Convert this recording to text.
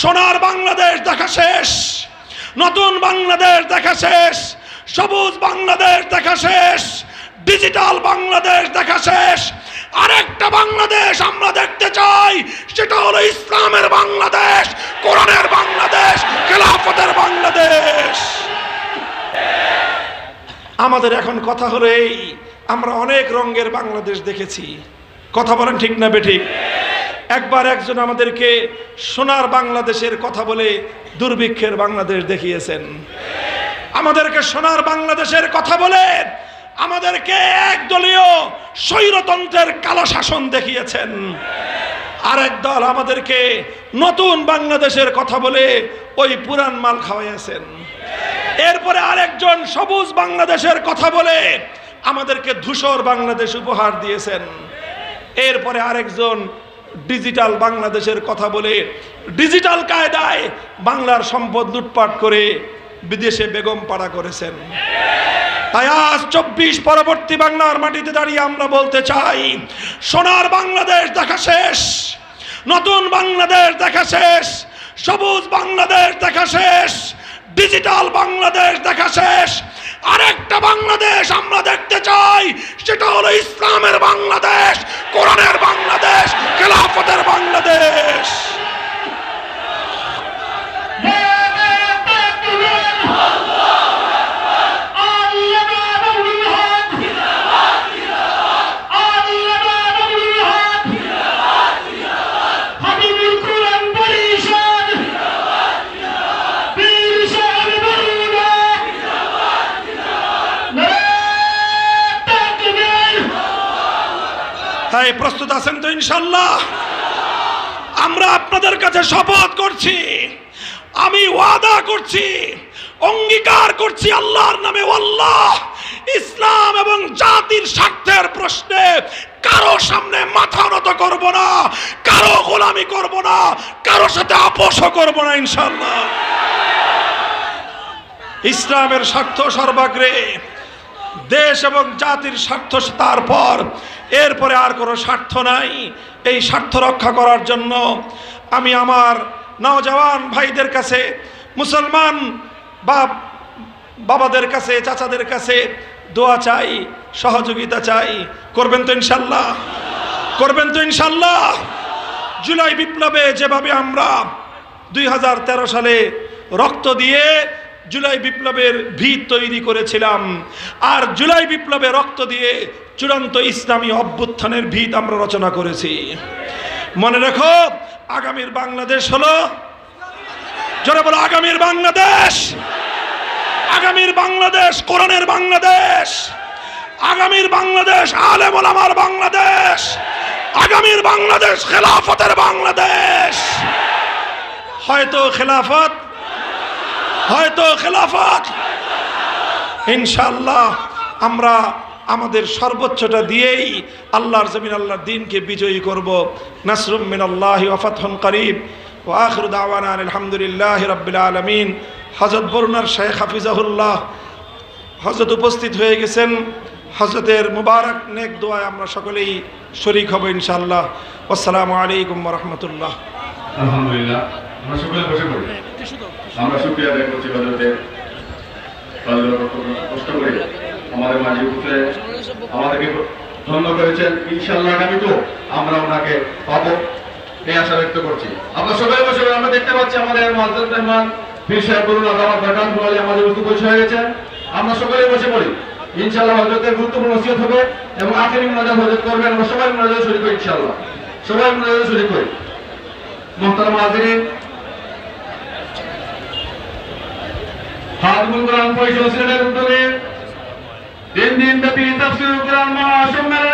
সোনার বাংলাদেশ দেখা শেষ, নতুন বাংলাদেশ দেখা শেষ, সবুজ বাংলাদেশ দেখা শেষ, ডিজিটাল বাংলাদেশ দেখা শেষ। আরেকটা বাংলাদেশ আমরা দেখতে চাই, সেটা হলো ইসলামের বাংলাদেশ, কোরআনের বাংলাদেশ, খেলাফতের বাংলাদেশ। আমাদের এখন কথা হলো এই, আমরা অনেক রঙের বাংলাদেশ দেখেছি। কথা বলেন ঠিক না বেঠিক একবার একজন আমাদেরকে সোনার বাংলাদেশের কথা বলে দুর্ভিক্ষের বাংলাদেশ দেখিয়েছেন। আমাদেরকে সোনার বাংলাদেশের কথা বলে আমাদেরকে একদলীয় স্বৈরতন্ত্রের কালো শাসন দেখিয়েছেন। আরেক দল আমাদেরকে নতুন বাংলাদেশের কথা বলে ওই পুরান মাল খাওয়াইয়াছেন। এরপরে আরেকজন সবুজ বাংলাদেশের কথা বলে আমাদেরকে ধূসর বাংলাদেশ উপহার দিয়েছেন। এরপরে আরেকজন ডিজিটাল বাংলাদেশের কথা বলে ডিজিটাল কায়দায় বাংলার সম্পদ লুটপাট করে বিদেশে বেগম পাড়া করেছেন। তাই আজ চব্বিশ পরবর্তী বাংলার মাটিতে দাঁড়িয়ে আমরা বলতে চাই, সোনার বাংলাদেশ দেখা শেষ, নতুন বাংলাদেশ দেখা শেষ, সবুজ বাংলাদেশ দেখা শেষ, ডিজিটাল বাংলাদেশ দেখা শেষ আরেকটা বাংলাদেশ আমরা দেখতে চাই সেটা হলো ইসলামের বাংলাদেশ কোরআনের বাংলাদেশ খেলাফতের বাংলাদেশ। তাই প্রস্তুত আছেন তো ইনশাল্লাহ আমরা আপনাদের কাছে শপথ করছি। আমি ওয়াদা করছি, অঙ্গীকার করছি আল্লাহর নামে আল্লাহ ইসলাম এবং জাতির স্বার্থের প্রশ্নে কারও সামনে মাথা নত করব না, কারও গোলামি করব না, কারও সাথে আপোষও করব না ইনশাল্লাহ ইসলামের স্বার্থ সর্বাগ্রে দেশ এবং জাতির স্বার্থ তারপর এরপরে আর কোনো স্বার্থ নাই। এই স্বার্থ রক্ষা করার জন্য আমি আমার নওজওয়ান ভাইদের কাছে, মুসলমান বা বাবাদের কাছে, চাচাদের কাছে দোয়া চাই, সহযোগিতা চাই। করবেন তো ইনশাল্লাহ। করবেন তো ইনশাল্লাহ। জুলাই বিপ্লবে যেভাবে আমরা দুই হাজার তেরো সালে রক্ত দিয়ে জুলাই বিপ্লবের ভিত তৈরি করেছিলাম। আর জুলাই বিপ্লবে রক্ত দিয়ে চূড়ান্ত ইসলামী অভ্যুত্থানের ভিত আমরা রচনা করেছি। মনে রেখো, আগামীর বাংলাদেশ হলো, জোরে বলো, আগামীর বাংলাদেশ! আগামীর বাংলাদেশ, কোরআনের বাংলাদেশ! আগামীর বাংলাদেশ আলেমুল আমার বাংলাদেশ! আগামীর বাংলাদেশ, খেলাফতের বাংলাদেশ! হয়তো খেলাফত হয়তো খেলাফত। ইনশাল্লাহ আমরা আমাদের সর্বোচ্চটা দিয়েই আল্লাহর জমিন, আল্লাহর দিনকে বিজয়ী করব। নাসরুম মিন আল্লাহ ওয়াফাতহন করিব ও আখরু দাওয়ানা আলহামদুলিল্লাহ রবিল আলমিন। হজরত বরুণার শেখ হাফিজাহুল্লাহ হজরত উপস্থিত হয়ে গেছেন। হজরতের মুবারক নেক দোয়ায় আমরা সকলেই শরিক হব ইনশাআল্লাহ। আসসালামু আলাইকুম রহমতুল্লাহ। আলহামদুলিল্লাহ। আমরা সকলে বসে পড়ি। আমরা সুক্রিয়া আদায় করছি হজরতের কষ্ট করে আমাদের মাঝে উঠে আমাদেরকে ধন্য করেছেন। ইনশাল্লাহ আগামী তো আমরা ওনাকে পাবো। এই আশা ব্যক্ত করছি। আমরা সবাই বসে। আমরা দেখতে পাচ্ছি আমাদের মাজদ রহমান পীর সাহেব বলুন আমার বলে আমাদের বস্তু বসে হয়ে গেছেন। আমরা সকলে বসে পড়ি। ইনশাল্লাহ হজরতের গুরুত্বপূর্ণ নসিহত হবে এবং আখেরি মোনাজাত হজরত করবেন। আমরা সবাই মোনাজাত করি ইনশাল্লাহ সবাই মোনাজাত শরীর করি। মোহতারাম হাজিরিন হাজমুল কোরআন পরিষদ সিলেটের উদ্যোগে তিন দিন ব্যাপী তাফসিরুল কোরআন মহাসম্মেলন